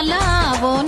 నిర్మల ఓ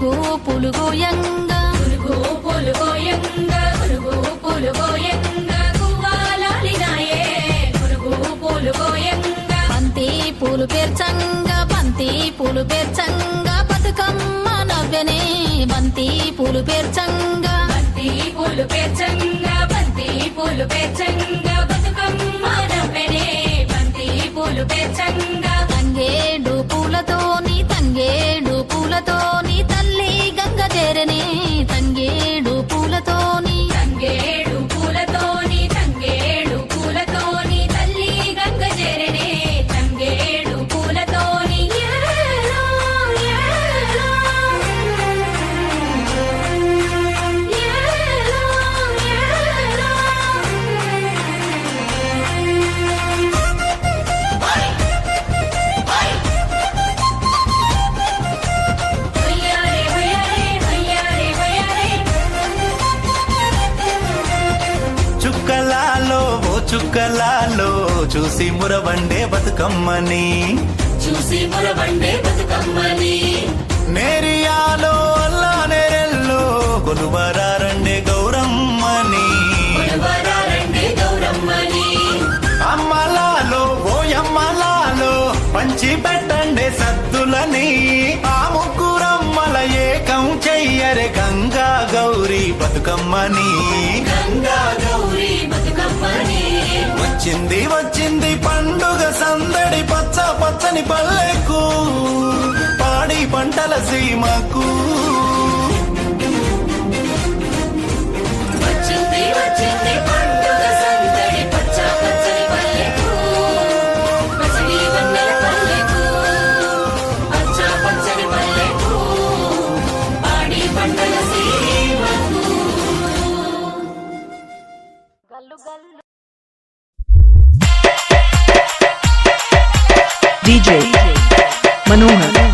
గునుగు పులుగోయంగా గురుగు పులుగోయంగా గురుగు పులుగోయంగా గువ్వాలాలినాయే గురుగు పులుగోయంగా బంతి పూలు పేర్చంగా బంతి పూలు పేర్చంగా బతుకమ్మ నవ్వెనే. బంతి పూలు పేర్చంగా. బంతి పూలు పేర్చంగా బంతి పూలు పేర్చంగా బతుకమ్మ నవ్వెనే. బంతి పూలు పేర్చంగా. చుక్కలాలో చూసి మురవండే బతుకమ్మని. చూసి మురబండే బతుకమ్మని. నేరియాలో అల్లా నేరెల్లో కొలువరారండే గౌరమ్మని. అమ్మలాలో ఓ అమ్మలాలో పంచి పెట్టండే సద్దులని. ఆ ముగ్గురమ్మల ఏకం చెయ్యరే గంగా గౌరీ బతుకమ్మని. వచ్చింది వచ్చింది పండుగ సందడి పచ్చ పచ్చని పల్లెకు పాడి పంటల సీమకు. వచ్చింది వచ్చింది పండుగ సందడి పచ్చ పచ్చని పల్లెకు పసిడి వన్నెల పల్లెకు పచ్చ పచ్చని పల్లెకు పాడి పంటల సీమకు. గల్లు గల్లు DJ Manohar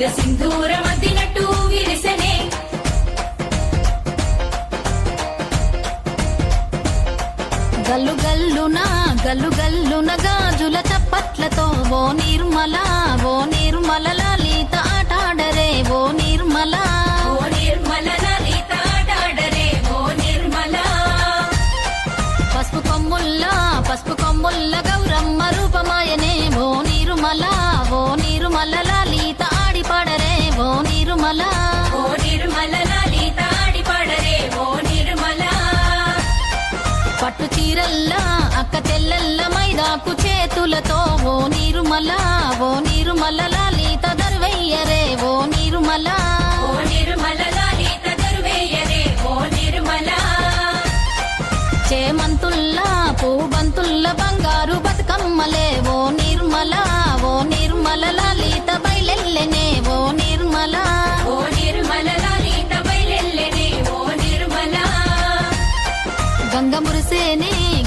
మీద సింధూరం అద్దినట్టు విరిసెనే. గల్లు గల్లున గల్లు గల్లున గాజుల చప్పట్లతో ఓ నిర్మల ఓ నిర్మల లలిత ఆటాడరే ఓ నిర్మల. ఓ నిర్మల లలిత ఆడాడరే ఓ నిర్మల. పసుపు కొమ్ముల్ల పసుపు కొమ్ముల్ల గౌరమ్మ రూపమాయనే ఓ నిర్మల. నిర్మల. ఓ నిర్మల లలిత ఆడి ఓ నిర్మల. పట్టు చీరల్లా అక్క తెల్లల్ల మైదాకు చేతులతో. ఓ నిర్మల ఓ నిర్మల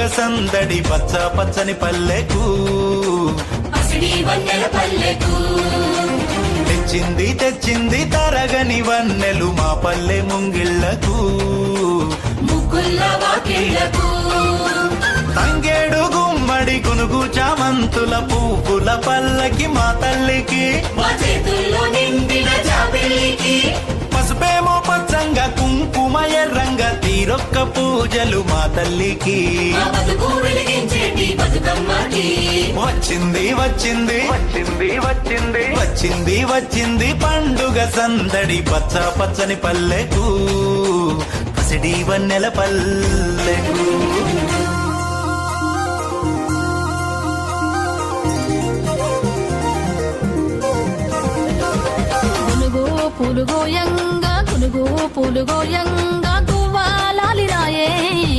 పండుగ సందడి పచ్చ పచ్చని పల్లెకు. తెచ్చింది తెచ్చింది తరగని వన్నెలు మా పల్లె ముంగిళ్ళకు. తంగేడు గుమ్మడి గునుగు చామంతుల పువ్వుల పల్లకి మా తల్లికి. మా చేతుల్లో నిండిన పూజలు మా తల్లికి. వచ్చింది వచ్చింది. వచ్చింది వచ్చింది. వచ్చింది వచ్చింది పండుగ సందడి పచ్చ పచ్చని పల్లెకు. పసిడి వన్నెల పల్లెకు. గునుగు పులుగోయంగా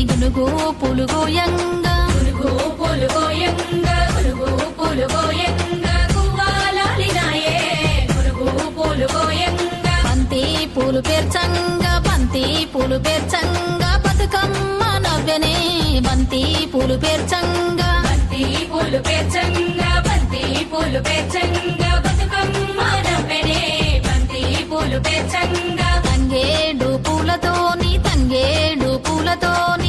గునుగు గువ్వాలాలి రాయే గునుగు పులుగు పులుగు పులుగు బంతి పూలు పేర్చంగా బంతి పూలు పేర్చంగా బతుకమ్మ నవ్వెనే బంతి పూలు పేర్చంగా బంతి పూలు పేర్చంగా బంతి పూలు పేర్చంగా బతుకమ్మ పూలు